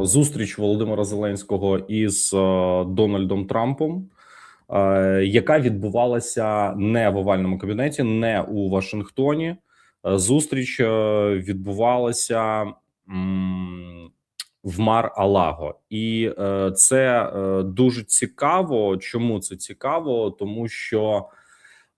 зустріч Володимира Зеленського із Дональдом Трампом, яка відбувалася не в овальному кабінеті, не у Вашингтоні. Е, Зустріч е, відбувалася в Мар Алаго, і е, це дуже цікаво. Чому це цікаво? Тому що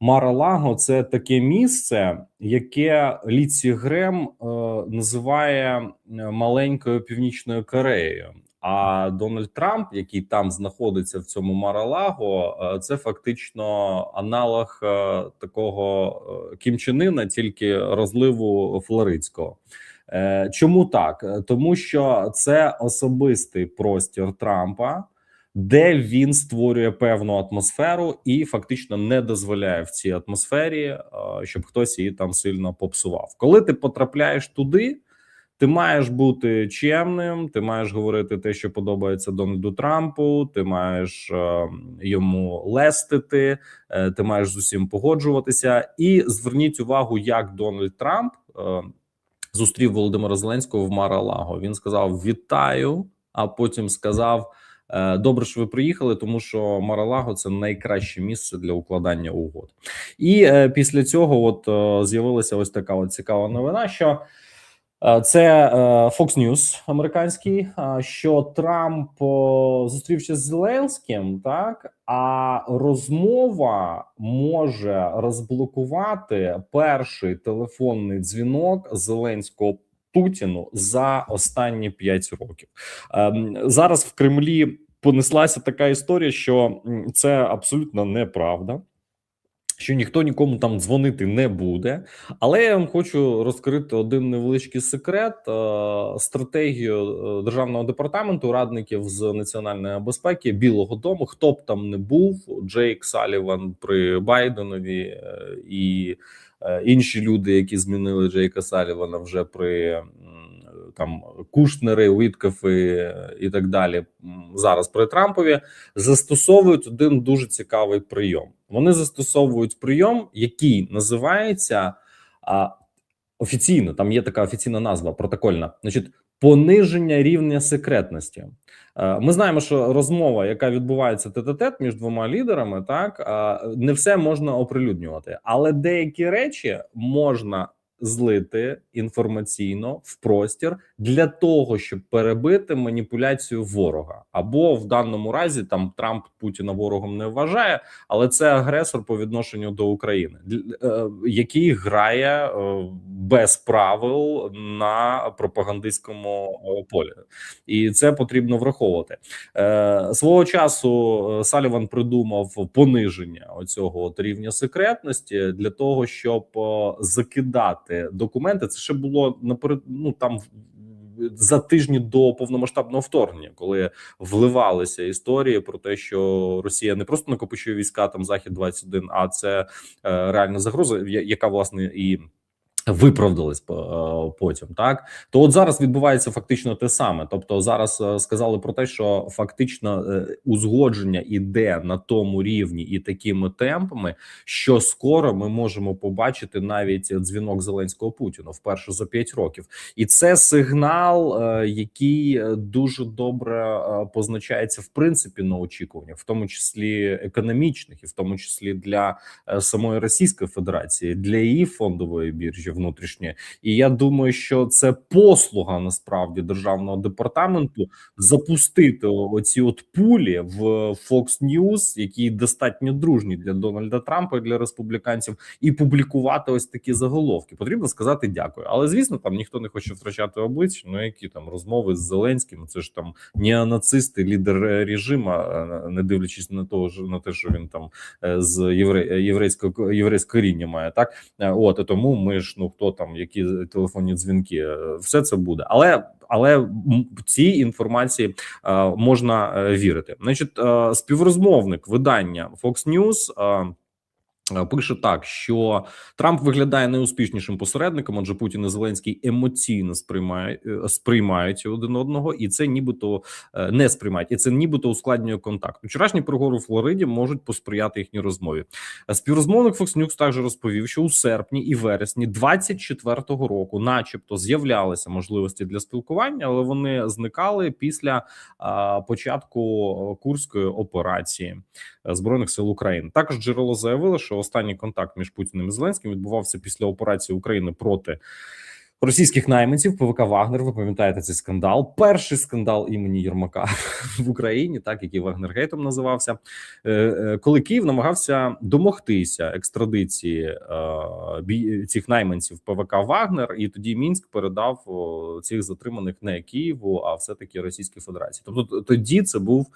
Мар-а-Лаго – це таке місце, яке Ліці Грем е, називає е, маленькою північною Кореєю. А Дональд Трамп, який там знаходиться в цьому Мар-а-Лаго, е, це фактично аналог такого е, Кім тільки розливу флоридського. Чому так? Тому що це особистий простір Трампа, де він створює певну атмосферу і фактично не дозволяє в цій атмосфері, е, щоб хтось її там сильно попсував. Коли ти потрапляєш туди, ти маєш бути чемним, ти маєш говорити те, що подобається Дональду Трампу. Ти маєш е, йому лестити, е, ти маєш з усім погоджуватися. І зверніть увагу, як Дональд Трамп зустрів Володимира Зеленського в Мар-а-Лаго. Він сказав: Вітаю! А потім сказав. Е, Добре, що ви приїхали, тому що Маралаго це найкраще місце для укладання угод. І е, після цього, от е, з'явилася ось така от цікава новина, що це Fox News американський. Що Трамп зустрівся з Зеленським, так а розмова може розблокувати перший телефонний дзвінок Зеленського Путіну за останні 5 років. Ем, зараз в Кремлі понеслася така історія, що це абсолютно неправда. Що ніхто нікому там дзвонити не буде, але я вам хочу розкрити один невеличкий секрет: стратегію е, державного департаменту радників з національної безпеки Білого Дому. Хто б там не був, Джейк Саліван при Байденові е, і е, інші люди, які змінили Джейка Салівана вже при там Кушнери, Уіткафи е, і так далі. Зараз при Трампові застосовують один дуже цікавий прийом. Вони застосовують прийом, який називається а, офіційно. Там є така офіційна назва протокольна. Значить, пониження рівня секретності. Е, Ми знаємо, що розмова, яка відбувається тет-а-тет між двома лідерами, так не все можна оприлюднювати, але деякі речі можна злити інформаційно в простір для того, щоб перебити маніпуляцію ворога, або в даному разі там Трамп Путіна ворогом не вважає, але це агресор по відношенню до України, е, який грає е, без правил на пропагандистському е, полі, і це потрібно враховувати. Свого часу Саліван придумав пониження оцього от рівня секретності для того, щоб е, закидати документи. Це ще було наперед, ну там за тижні до повномасштабного вторгнення, коли вливалися історії про те, що Росія не просто накопичує війська там захід 21 а це е, реальна загроза, яка власне і. Виправдались е, потім, так? То от зараз відбувається фактично те саме. Тобто, зараз е, сказали про те, що фактично е, узгодження іде на тому рівні і такими темпами, що скоро ми можемо побачити навіть дзвінок Зеленського Путіну вперше за 5 років, і це сигнал, який дуже добре позначається в принципі на очікуваннях, в тому числі економічних, і в тому числі для самої Російської Федерації, для її фондової біржі внутрішньої. І я думаю, що це послуга насправді державного департаменту запустити оці от пулі в Fox News, які достатньо дружні для Дональда Трампа і для республіканців, і публікувати ось такі заголовки. Потрібно сказати дякую. Але звісно, там ніхто не хоче втрачати обличчя. Ну які там розмови з Зеленським? Це ж там неонацисти, лідер е, режима, е, не дивлячись на того ж на те, що він там е, з євре, єврейського єврейського коріння має так. От і тому ми ж ну хто там, які телефонні дзвінки, е, все це буде, але. Але цій інформації е, можна е, вірити. Значить, співрозмовник видання Fox News Пише так, що Трамп виглядає найуспішнішим посередником, адже Путін і Зеленський емоційно сприймають е, сприймають один одного, і це нібито е, не сприймають, і це нібито ускладнює контакт. Вчорашні переговори у Флориді можуть посприяти їхній розмові. Е, Співрозмовник Fox News також розповів, що у серпні і вересні 24-го року, начебто, з'являлися можливості для спілкування, але вони зникали після а, початку е, курської операції е, збройних сил України. Також джерело заявило, що останній контакт між Путіним і Зеленським відбувався після операції України проти російських найманців ПВК Вагнер. Ви пам'ятаєте цей скандал? Перший скандал імені Єрмака в Україні, так який Вагнергейтом називався, Е, е, коли Київ намагався домогтися екстрадиції е, цих найманців ПВК Вагнер, і тоді Мінськ передав цих затриманих не Києву, а все таки Російській Федерації. Тобто тоді це був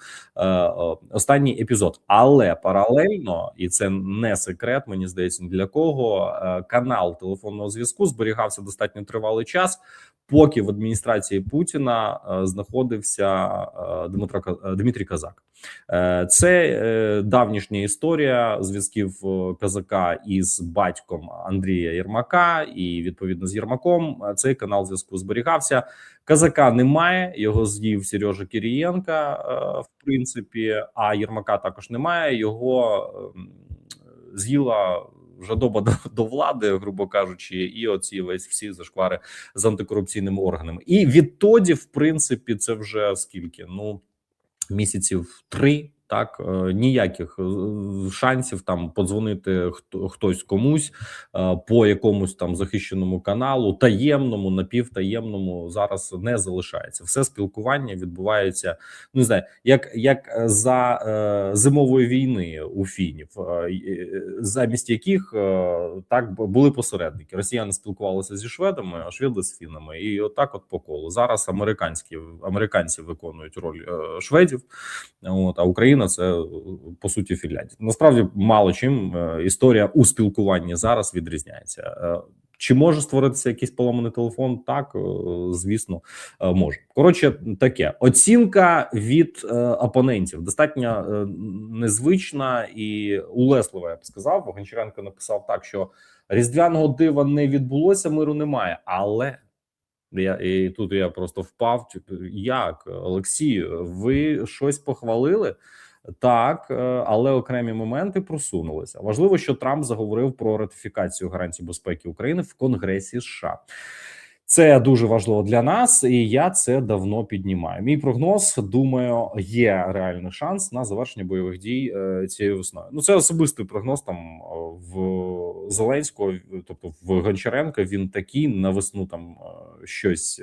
останній епізод, але паралельно, і це не секрет, мені здається, для кого канал телефонного зв'язку зберігався достатньо тривалий час. Поки в адміністрації Путіна е, знаходився е, Дмитро е, Дмитрій Казак, це давнішня історія зв'язків Казака із батьком Андрія Єрмака, і відповідно з Єрмаком цей канал зв'язку зберігався. Казака немає, його з'їв Сережа Кирієнка, е, в принципі, а Єрмака також немає. Його ем, з'їла жадоба до, до влади, грубо кажучи, і оці весь всі зашквари з антикорупційними органами. І відтоді, в принципі, це вже скільки? Ну місяців три. Так, е, ніяких е, шансів там подзвонити хто хтось комусь е, по якомусь там захищеному каналу, таємному, напівтаємному зараз не залишається. Все спілкування відбувається. Не знаю, як як за е, зимової війни у фінів, замість яких е, так були посередники. Росіяни спілкувалися зі шведами, а шведи з фінами, і отак, от по колу. Зараз американські американці виконують роль е, шведів. От а Україна це по суті Фінляндія. Насправді мало чим е, історія у спілкуванні зараз відрізняється. Е, Чи може створитися якийсь поламаний телефон? Так, е, звісно, е, може. Коротше, таке оцінка від е, опонентів достатньо е, незвична і улеслива. Я б сказав. Гончаренко написав так, що різдвяного дива не відбулося, миру немає, але. Я і тут я просто впав. типу, Як Олексій, ви щось похвалили? Так, е, але окремі моменти просунулися. Важливо, що Трамп заговорив про ратифікацію гарантій безпеки України в Конгресі США. Це дуже важливо для нас, і я це давно піднімаю. Мій прогноз, думаю, є реальний шанс на завершення бойових дій е, цією весною. Ну це особистий прогноз там е, в Зеленського, тобто в Гончаренка. Він такий на весну там е, щось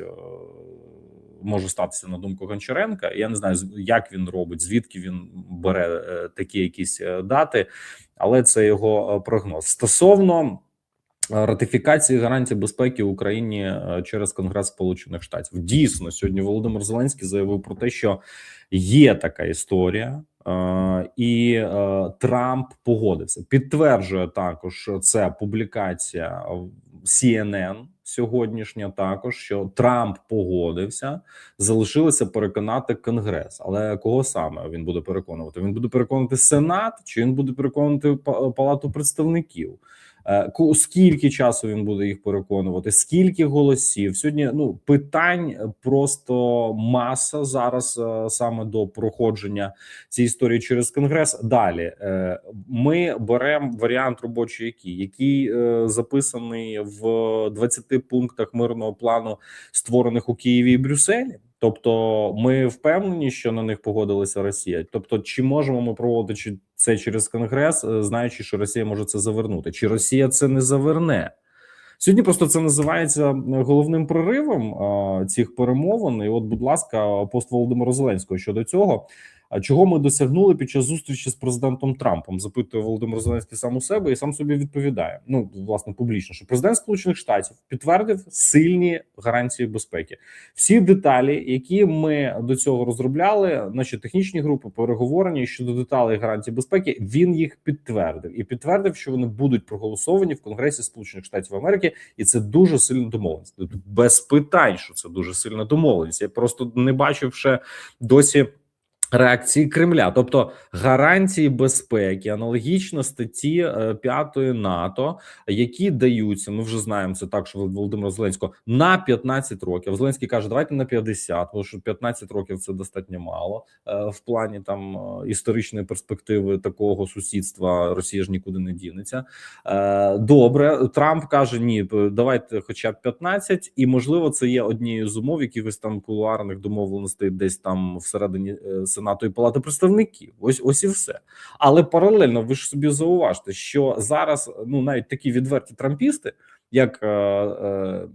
може статися на думку Гончаренка. Я не знаю, як він робить, звідки він бере такі якісь дати, але це його прогноз стосовно. Е, Ратифікації гарантій безпеки Україні е, через Конгрес Сполучених Штатів дійсно сьогодні Володимир Зеленський заявив про те, що є така історія, е, і Трамп погодився. Підтверджує також це публікація в CNN сьогоднішня. Також що Трамп погодився, залишилося переконати Конгрес. Але кого саме він буде переконувати? Він буде переконувати Сенат, чи він буде переконувати Палату представників? Е, Скільки часу він буде їх переконувати? Скільки голосів сьогодні? Ну питань просто маса зараз е, саме до проходження цієї історії через конгрес. Далі е, ми беремо варіант робочий, який який записаний в 20 пунктах мирного плану, створених у Києві і Брюсселі. Тобто, ми впевнені, що на них погодилася Росія. Тобто, чи можемо ми проводити чи- це через Конгрес, е, знаючи, що Росія може це завернути, чи Росія це не заверне? Сьогодні просто це називається головним проривом а, цих перемовин. І, от, будь ласка, пост Володимира Зеленського щодо цього. А чого ми досягнули під час зустрічі з президентом Трампом? Запитує Володимир Зеленський сам у себе і сам собі відповідає. Ну власне публічно, що президент Сполучених Штатів підтвердив сильні гарантії безпеки. Всі деталі, які ми до цього розробляли, наші технічні групи переговорені щодо деталей гарантій безпеки. Він їх підтвердив і підтвердив, що вони будуть проголосовані в Конгресі Сполучених Штатів Америки, і це дуже сильна домовленість. Без питань, що це дуже сильна домовленість. Я просто не бачив ще досі реакції Кремля, тобто гарантії безпеки, аналогічно статті 5 НАТО, які даються. Ми вже знаємо це так, що Володимира Зеленського на 15 років. Зеленський каже, давайте на 50, тому що 15 років це достатньо мало е, в плані там е, історичної перспективи такого сусідства. Росія ж нікуди не дінеться. Е, добре, Трамп каже: ні, давайте, хоча б 15, і можливо, це є однією з умов якихось там кулуарних домовленостей, десь там всередині Сенату і Палати представників. Ось ось і все. Але паралельно ви ж собі зауважте, що зараз ну навіть такі відверті трампісти, як е, е,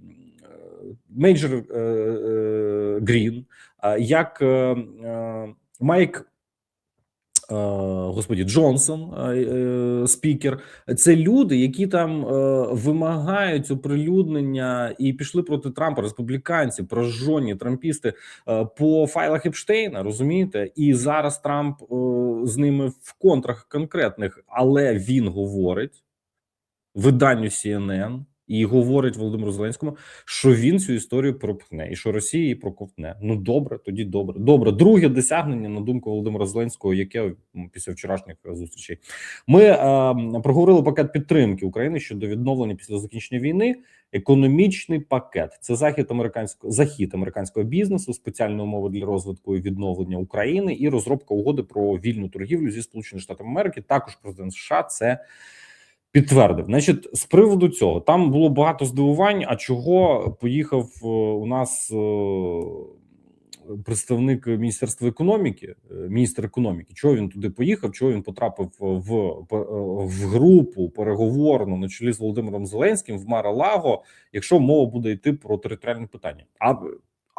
Мейджор е, е, Грін, як Майк господі Джонсон, е, е, спікер, це люди, які там вимагають оприлюднення і пішли проти Трампа, республіканці, прожжені трампісти по файлах Епштейна, розумієте? І зараз Трамп з ними в контрах конкретних, але він говорить виданню CNN, і говорить Володимиру Зеленському, що він цю історію пропхне і що Росія її проковтне. Ну добре, тоді добре. Добре, друге досягнення на думку Володимира Зеленського, яке після вчорашніх зустрічей ми е, проговорили пакет підтримки України щодо відновлення після закінчення війни. Економічний пакет це захід американського захід американського бізнесу, спеціальні умови для розвитку і відновлення України і розробка угоди про вільну торгівлю зі сполученими штатами Америки. Також президент США це підтвердив. Значить, з приводу цього там було багато здивувань. А чого поїхав е, у нас е, представник міністерства економіки, е, міністр економіки? Чого він туди поїхав? Чого він потрапив в в групу переговорну на чолі з Володимиром Зеленським в Мара Лаго, якщо мова буде йти про територіальне питання? А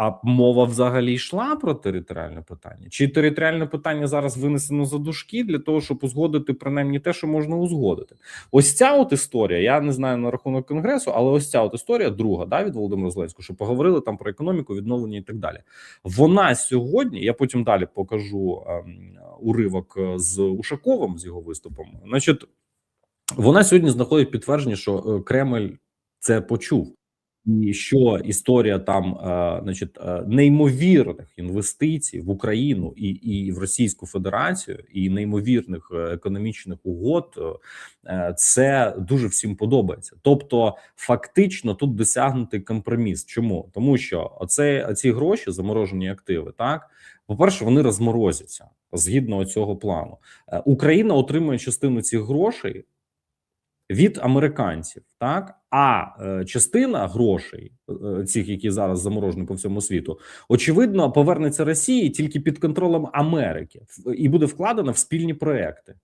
а мова взагалі йшла про територіальне питання? Чи територіальне питання зараз винесено за дужки для того, щоб узгодити принаймні те, що можна узгодити? Ось ця от історія. Я не знаю на рахунок конгресу, але ось ця от історія, друга да, від Володимира Зеленського, що поговорили там про економіку, відновлення і так далі. Вона сьогодні. Я потім далі покажу ем, уривок з Ушаковим з його виступом. Значить, вона сьогодні знаходить підтвердження, що е, Кремль це почув. І що історія там, е, значить, е, неймовірних інвестицій в Україну і і в Російську Федерацію, і неймовірних е, економічних угод, це дуже всім подобається. Тобто, фактично, тут досягнутий компроміс. Чому тому, що оце ці гроші, заморожені активи, так по перше, вони розморозяться згідно цього плану. Україна отримує частину цих грошей від американців, так а е, частина грошей, е, цих, які зараз заморожені по всьому світу, очевидно, повернеться Росії тільки під контролем Америки і буде вкладена в спільні проекти.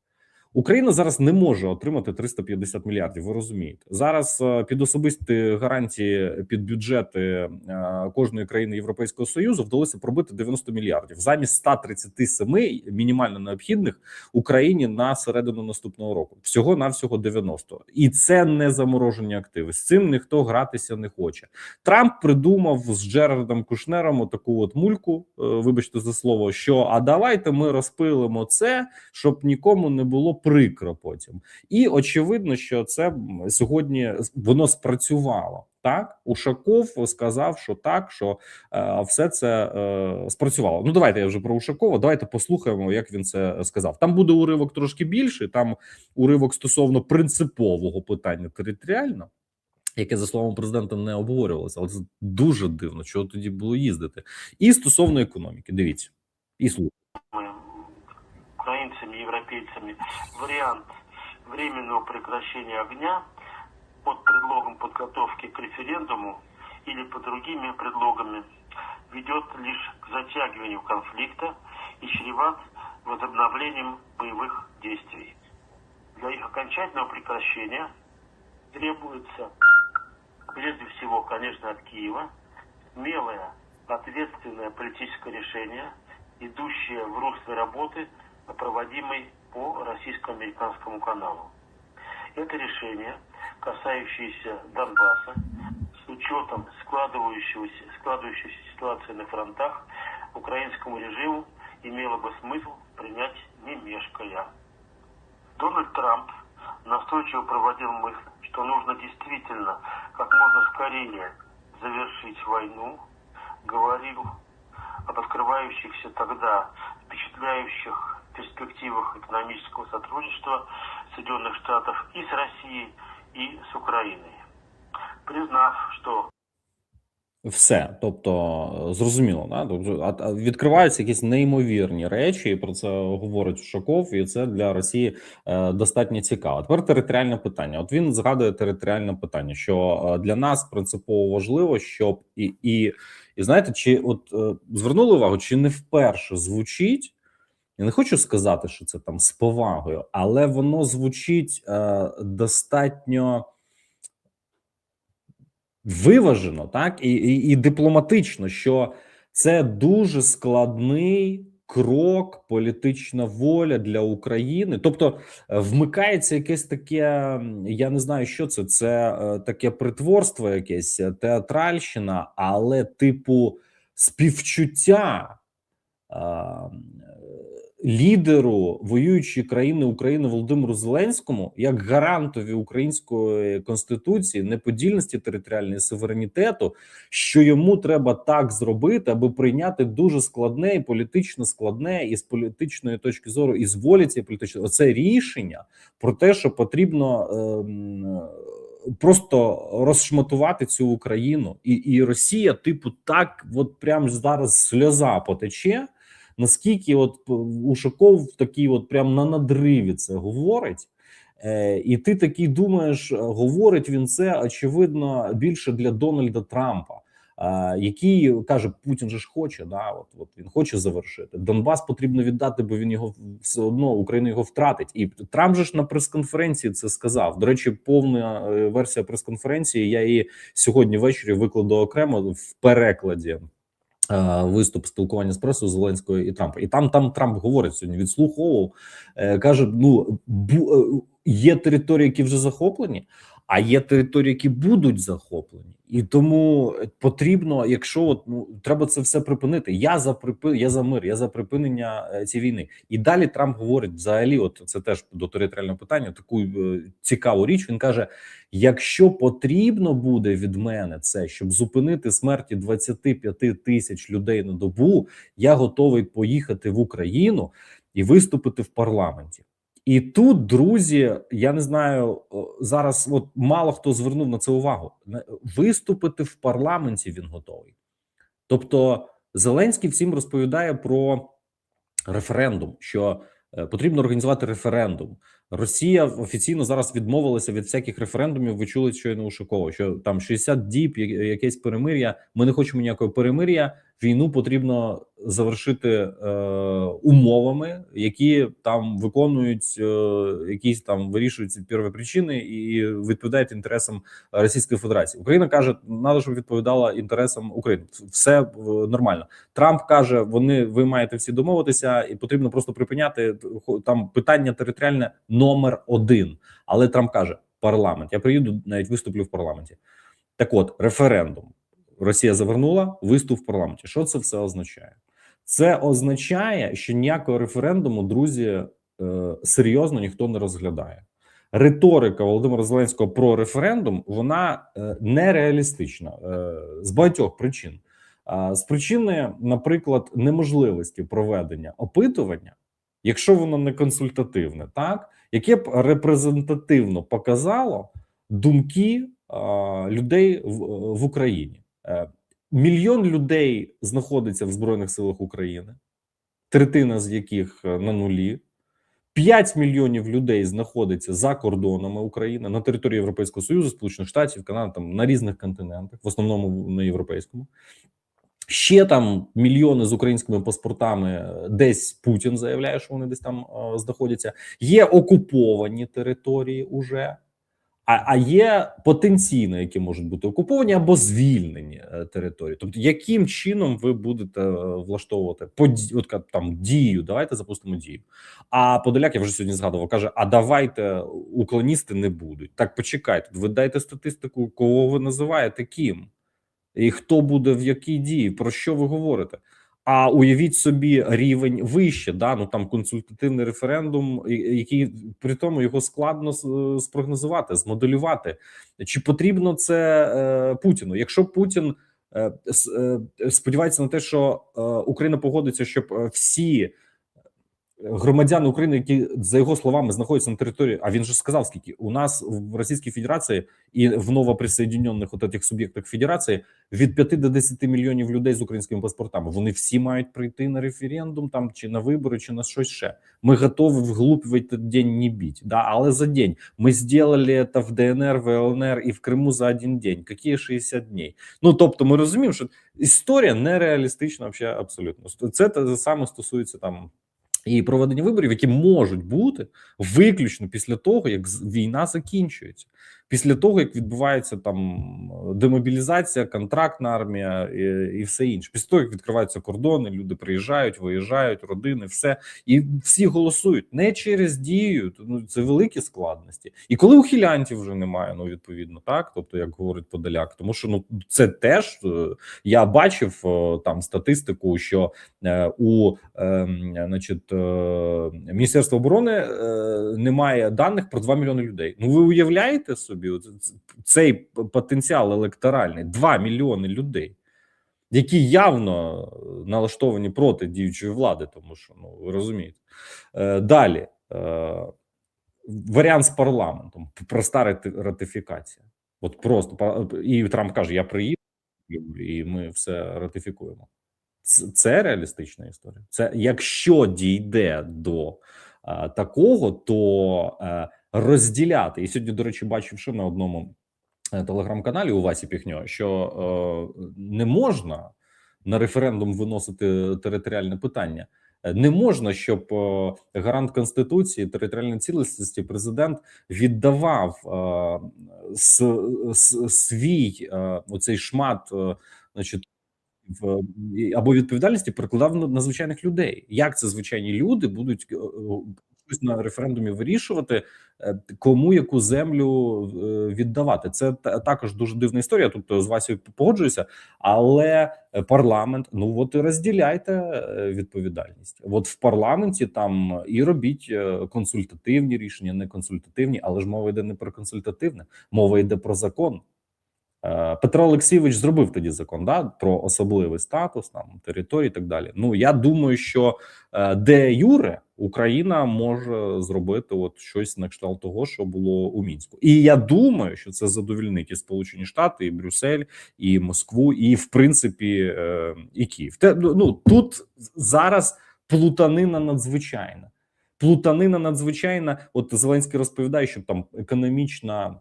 Україна зараз не може отримати 350 мільярдів. Ви розумієте, зараз е, під особисті гарантії під бюджети е, кожної країни Європейського союзу вдалося пробити 90 мільярдів замість 137 мінімально необхідних Україні на середину наступного року. Всього на всього 90. і це не заморожені активи. З цим ніхто гратися не хоче. Трамп придумав з Джерардом Кушнером таку от мульку. Е, вибачте за слово, що а давайте ми розпилимо це, щоб нікому не було прикро потім, і очевидно, що це сьогодні воно спрацювало. Так, Ушаков сказав, що так, що е, все це е, спрацювало. Ну давайте я вже про Ушакова. Давайте послухаємо, як він це сказав. Там буде уривок трошки більший. Там уривок стосовно принципового питання територіально, яке за словом президента не обговорювалося, але це дуже дивно, чого тоді було їздити. І стосовно економіки, дивіться і слухайте. Украинцами, европейцами вариант временного прекращения огня под предлогом подготовки к референдуму или под другими предлогами ведет лишь к затягиванию конфликта и чреват возобновлением боевых действий. Для их окончательного прекращения требуется, прежде всего, конечно, от Киева, смелое, ответственное политическое решение, идущее в русле работы – проводимой по российско-американскому каналу. Это решение, касающееся Донбасса, с учетом складывающегося, складывающейся ситуации на фронтах, украинскому режиму имело бы смысл принять не мешкая. Дональд Трамп настойчиво проводил мысль, что нужно действительно как можно скорее завершить войну, говорил об открывании сомневающихся тогда впечатляющих перспективах экономического сотрудничества Соединенных Штатов и с Россией, и с Украиной. Признав, что Все, тобто, зрозуміло, да? тобто, відкриваються якісь неймовірні речі, і про це говорить Ушаков, і це для Росії е, достатньо цікаво. Тепер територіальне питання. От він згадує територіальне питання, що е, для нас принципово важливо, щоб і, і, і знаєте, чи от е, звернули увагу, чи не вперше звучить. Я не хочу сказати, що це там з повагою, але воно звучить е, достатньо виважено, так і, і, і дипломатично, що це дуже складний крок, політична воля для України. Тобто е, вмикається якесь таке, я не знаю, що це. Це е, таке притворство, якесь е, театральщина, але типу співчуття. Е, Лідеру воюючої країни України Володимиру Зеленському як гарантові української конституції, неподільності територіальної суверенітету, що йому треба так зробити, аби прийняти дуже складне і політично складне, і з політичної точки зору, і з волі цієї політичної оце рішення про те, що потрібно ем, просто розшматувати цю Україну, і, і Росія, типу, так, от прямо зараз сльоза потече. Наскільки от Ушаков такий, от прям на надриві це говорить, е, і ти такий думаєш, е, говорить він це очевидно більше для Дональда Трампа, е, який каже: Путін же ж хоче, да, от, от він хоче завершити. Донбас потрібно віддати, бо він його все одно Україна його втратить. І Трамп же ж на прес-конференції це сказав. До речі, повна е, версія прес-конференції. Я її сьогодні ввечері викладу окремо в перекладі виступ спілкування з пресою Зеленського і Трампа. І там там Трамп говорить сьогодні, відслуховував, е, каже: ну бу, е, є території, які вже захоплені, а є території, які будуть захоплені. І тому потрібно, якщо от, ну треба це все припинити. Я за припи, я за мир, я за припинення е, цієї війни. І далі Трамп говорить взагалі, от це теж до територіального питання, таку е, цікаву річ. Він каже: якщо потрібно буде від мене це, щоб зупинити смерті 25 тисяч людей на добу, я готовий поїхати в Україну і виступити в парламенті. І тут, друзі, я не знаю зараз. От мало хто звернув на це увагу. Виступити в парламенті він готовий. Тобто, Зеленський всім розповідає про референдум, що е, потрібно організувати референдум. Росія офіційно зараз відмовилася від всяких референдумів. Ви чули щойно Ушакова, що там 60 діб, якесь перемир'я. Ми не хочемо ніякого перемир'я. Війну потрібно завершити е, умовами, які там виконують е, якісь там вирішуються первопричини і відповідають інтересам Російської Федерації. Україна каже, треба, щоб відповідала інтересам України. Все е, нормально. Трамп каже: вони ви маєте всі домовитися, і потрібно просто припиняти там питання територіальне номер один. Але Трамп каже: парламент. Я приїду навіть виступлю в парламенті. Так, от референдум. Росія завернула виступ в парламенті. Що це все означає? Це означає, що ніякого референдуму, друзі, е, серйозно ніхто не розглядає. Риторика Володимира Зеленського про референдум вона е, нереалістична е, з багатьох причин. З причини, наприклад, неможливості проведення опитування, якщо воно не консультативне, так яке б репрезентативно показало думки людей в Україні. Е, Мільйон людей знаходиться в Збройних силах України, третина з яких е, на нулі. 5 мільйонів людей знаходиться за кордонами України на території Європейського Союзу, Сполучених Штатів, Канади, там на різних континентах, в основному на європейському. Ще там мільйони з українськими паспортами, е, десь Путін заявляє, що вони десь там знаходяться. Є окуповані території уже, а, а є потенційно, які можуть бути окуповані або звільнені е, території. Тобто, яким чином ви будете е, влаштовувати поді, от там дію? Давайте запустимо дію. А Подоляк, я вже сьогодні згадував, каже: а давайте уклоністи не будуть. Так почекайте, ви дайте статистику, кого ви називаєте ким, і хто буде в якій дії, про що ви говорите. А уявіть собі рівень вище, да ну там консультативний референдум, який при тому його складно с- спрогнозувати, змоделювати. Чи потрібно це е, Путіну? Якщо Путін е, е, сподівається на те, що е, Україна погодиться, щоб е, всі громадяни України, які за його словами знаходяться на території, а він же сказав, скільки у нас в Російській Федерації і в новоприсоединених от этих суб'єктах Федерації від 5 до 10 мільйонів людей з українськими паспортами. Вони всі мають прийти на референдум, там чи на вибори, чи на щось ще. Ми готові вглубь в этот день не бить. Да, але за день ми сделали это в ДНР, в ЛНР і в Криму за один день. Які 60 днів? Ну тобто, ми розуміємо, що історія нереалістична, вообще абсолютно. Це те саме стосується там і проведення виборів, які можуть бути виключно після того, як війна закінчується, після того як відбувається там демобілізація, контрактна армія і, і все інше. Після того, як відкриваються кордони, люди приїжджають, виїжджають, родини, все і всі голосують не через дію. Ну це великі складності. І коли ухилянтів вже немає, ну відповідно, так тобто, як говорить Подоляк, тому що ну це теж е, я бачив е, там статистику, що е, у е, значить, Міністерства оборони немає даних про 2 мільйони людей. Ну ви уявляєте собі ц- цей потенціал електоральний 2 мільйони людей, які явно налаштовані проти діючої влади, тому що ну ви розумієте. Е, Далі е, варіант з парламентом, проста ратифікація. От просто і Трамп каже: Я приїду, і ми все ратифікуємо. Це, реалістична історія. Це якщо дійде до а, такого, то е, розділяти і сьогодні, до речі, бачив ще на одному е, телеграм-каналі у Васі Піхньо, що е, не можна на референдум виносити територіальне питання. Е, Не можна, щоб е, гарант конституції територіальної цілісності президент віддавав свій оцей шмат, значить, в або відповідальності перекладав на, звичайних людей. Як це звичайні люди будуть щось на референдумі вирішувати, е, кому яку землю е, віддавати? Це також дуже дивна історія. Е, з Васею погоджуюся, але парламент, ну от розділяйте е, відповідальність. От в парламенті там і робіть консультативні рішення, не консультативні, але ж мова йде не про консультативне, мова йде про закон. Е, Петро Олексійович зробив тоді закон да, про особливий статус там території і так далі. Ну я думаю, що е, де юре Україна може зробити от щось на кшталт того, що було у мінську, і я думаю, що це задовільнить і Сполучені Штати, і Брюссель, і Москву, і в принципі е, і Київ. Те ну ну, тут зараз плутанина надзвичайна. Плутанина надзвичайна. От Зеленський розповідає, що там економічна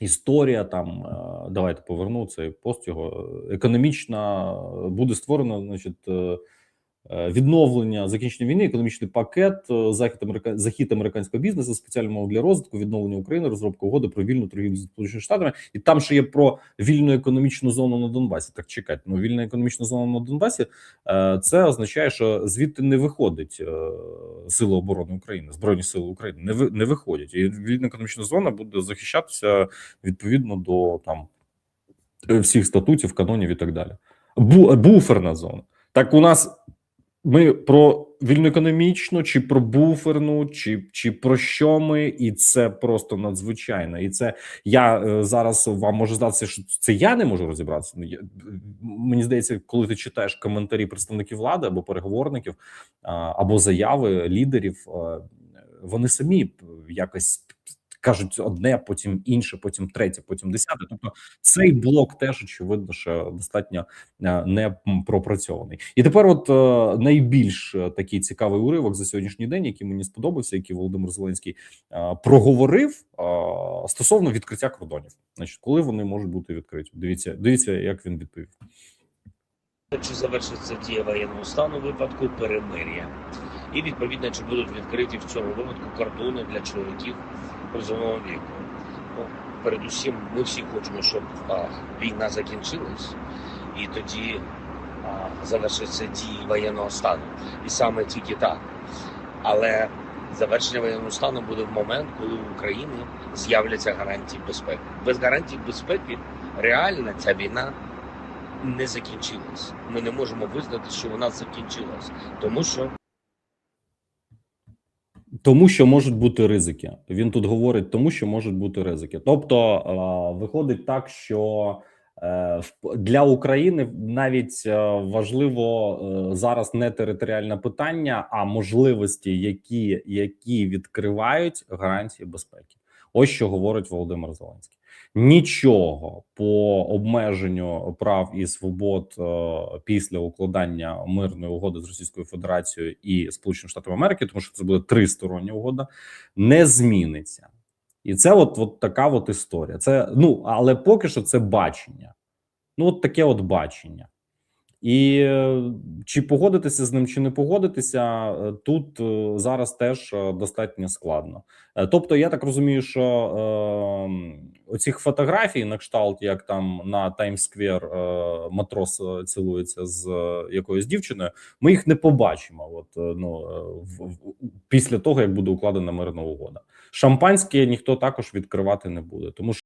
історія там е, давайте поверну цей пост його е, економічна е, буде створено, значить. Е, Відновлення закінчення війни, економічний пакет, е, захід америка... захід американського бізнесу, спеціальна мова для розвитку, відновлення України, розробка угоди про вільну торгівлю з Сполученими Штатами, і там ще є про вільну економічну зону на Донбасі. Так чекайте, ну вільна економічна зона на Донбасі е, це означає, що звідти не виходить сили оборони України, збройні сили України не ви не виходять, і вільна економічна зона буде захищатися відповідно до там всіх статутів, канонів і так далі. Бу, буферна зона. Так у нас ми про вільну економічну, чи про буферну, чи, чи про що ми, і це просто надзвичайно. І це я е, зараз вам можу здатися, що це я не можу розібратися. Ну, я, мені здається, коли ти читаєш коментарі представників влади або переговорників, а, або заяви лідерів, е, вони самі якось кажуть одне, потім інше, потім третє, потім десяте. Тобто цей блок теж очевидно, що достатньо е, не пропрацьований. І тепер, от е, найбільш е, такий цікавий уривок за сьогоднішній день, який мені сподобався, який Володимир Зеленський проговорив стосовно відкриття кордонів. Значить, коли вони можуть бути відкриті? Дивіться, дивіться, як він відповів. Чи завершиться дія воєнного стану випадку перемир'я? І відповідно, чи будуть відкриті в цьому випадку кордони для чоловіків призовного віку? Ну, передусім, ми всі хочемо, щоб а, війна закінчилась, і тоді а, завершиться дії воєнного стану. І саме тільки так. Але завершення воєнного стану буде в момент, коли в Україні з'являться гарантії безпеки. Без гарантій безпеки реально ця війна не закінчилась. Ми не можемо визнати, що вона закінчилась, тому що Тому що можуть бути ризики. Він тут говорить, тому що можуть бути ризики. Тобто, е, виходить так, що Для України навіть е, важливо е, зараз не територіальне питання, а можливості, які, які відкривають гарантії безпеки. Ось що говорить Володимир Зеленський. Нічого по обмеженню прав і свобод е, після укладання мирної угоди з Російською Федерацією і Сполученими Штатами Америки, тому що це буде тристороння угода, не зміниться. І це от, от така от історія. Це ну але поки що це бачення. Ну, от таке от бачення. І е, чи погодитися з ним, чи не погодитися, е, тут е, зараз теж достатньо складно. Тобто, я так розумію, що е, оцих фотографій на кшталт, як там на Таймсквер е, матрос цілується з якоюсь дівчиною, ми їх не побачимо. От ну в, в, після того, як буде укладена мирна угода. Шампанське ніхто також відкривати не буде, тому що.